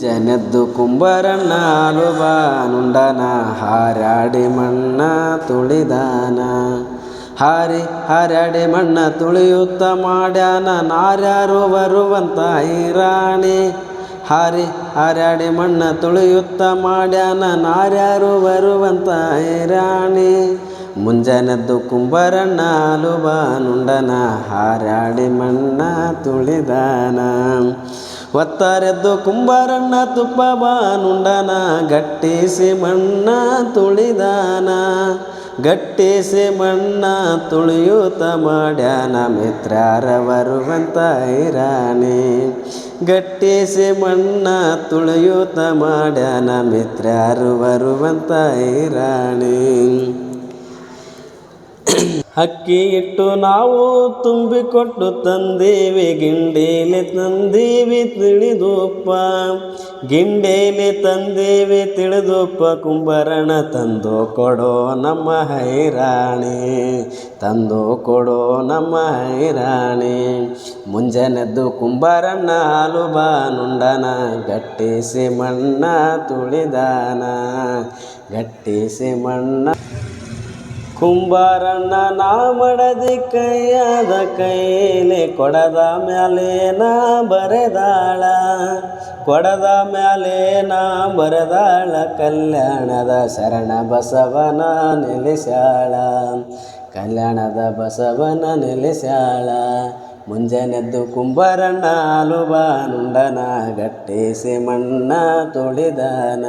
ಜನದ್ದು ಕುಂಬರಣ್ಣ ನುಂಡನ ಹಾರಾಡಿ ಮಣ್ಣ ತುಳಿದಾನ ಹಾರಿ ಹಾರಾಡಿ ಮಣ್ಣ ತುಳಿಯುತ್ತ ಮಾಡ್ಯಾನ ನಾರ್ಯಾರು ಬರುವಂತ ಹೈರಾಣಿ ಹಾರಿ ಹಾರಾಡಿ ಮಣ್ಣ ತುಳಿಯುತ್ತ ಮಾಡ್ಯಾನ ನಾರ್ಯಾರು ಬರುವಂತ ಹೈರಾಣಿ ಮುಂಜಾನೆದ್ದು ಕುಂಬರಣ್ಣ ನುಂಡನ ಹಾರಾಡಿ ಮಣ್ಣ ತುಳಿದಾನ ಒತ್ತಾರೆದ್ದು ಕುಂಬಾರಣ್ಣ ತುಪ್ಪ ಬಾನುಂಡನ, ಗಟ್ಟಿಸಿ ಮಣ್ಣ ತುಳಿದಾನ. ಗಟ್ಟಿಸಿ ಮಣ್ಣ ತುಳಿಯೂತ ಮಾಡ್ಯಾನ ಮಿತ್ರಾರ ಬರುವಂತ ಐರಾಣಿ ಗಟ್ಟಿಸಿ ಮಣ್ಣ ತುಳಿಯೂತ ಮಾಡ್ಯಾನ ಮಿತ್ರಾರು ಬರುವಂತ ಐರಾಣಿ ಅಕ್ಕಿ ಇಟ್ಟು ನಾವು ತುಂಬಿಕೊಟ್ಟು ತಂದೇವಿ, ಗಿಂಡೇಲಿ ತಂದೇವಿ ತಿಳಿದೋಪ್ಪ ಗಿಂಡೇಲಿ ತಂದೇವಿ ತಿಳಿದೋಪ್ಪ ಕುಂಬರಣ ತಂದು ಕೊಡೋ ನಮ್ಮ ಹೈರಾಣಿ, ತಂದು ಕೊಡೋ ನಮ್ಮ ಹೈರಾಣಿ. ಮುಂಜಾನೆದ್ದು ಕುಂಬರಣ್ಣ ಹಾಲು ಬಾನುಂಡನ ಗಟ್ಟಿಸಿ ಮಣ್ಣ ತುಳಿದಾನ, ಗಟ್ಟಿಸಿ ಮಣ್ಣ ಕುಂಬಾರಣ್ಣ ನಾ ಮಡದಿ ಕೈಯಾದ ಕೈಲಿ ಕೊಡದ ಮ್ಯಾಲೆ ನಾ ಬರೆದಾಳ. ಕೊಡದ ಮ್ಯಾಲೆ ನಾ ಬರೆದಾಳ, ಕಲ್ಯಾಣದ ಶರಣ ಬಸವನ ನೆಲೆಸ್ಯಾಳ. ಕಲ್ಯಾಣದ ಬಸವನ ನೆಲೆಸ್ಯಾಳ. ಮುಂಜಾನೆದ್ದು ಕುಂಬಾರಣ್ಣ ಅಲುಬಾನುಂಡನ ಗಟ್ಟಿಸಿ ಮಣ್ಣ ತುಳಿದಾನ.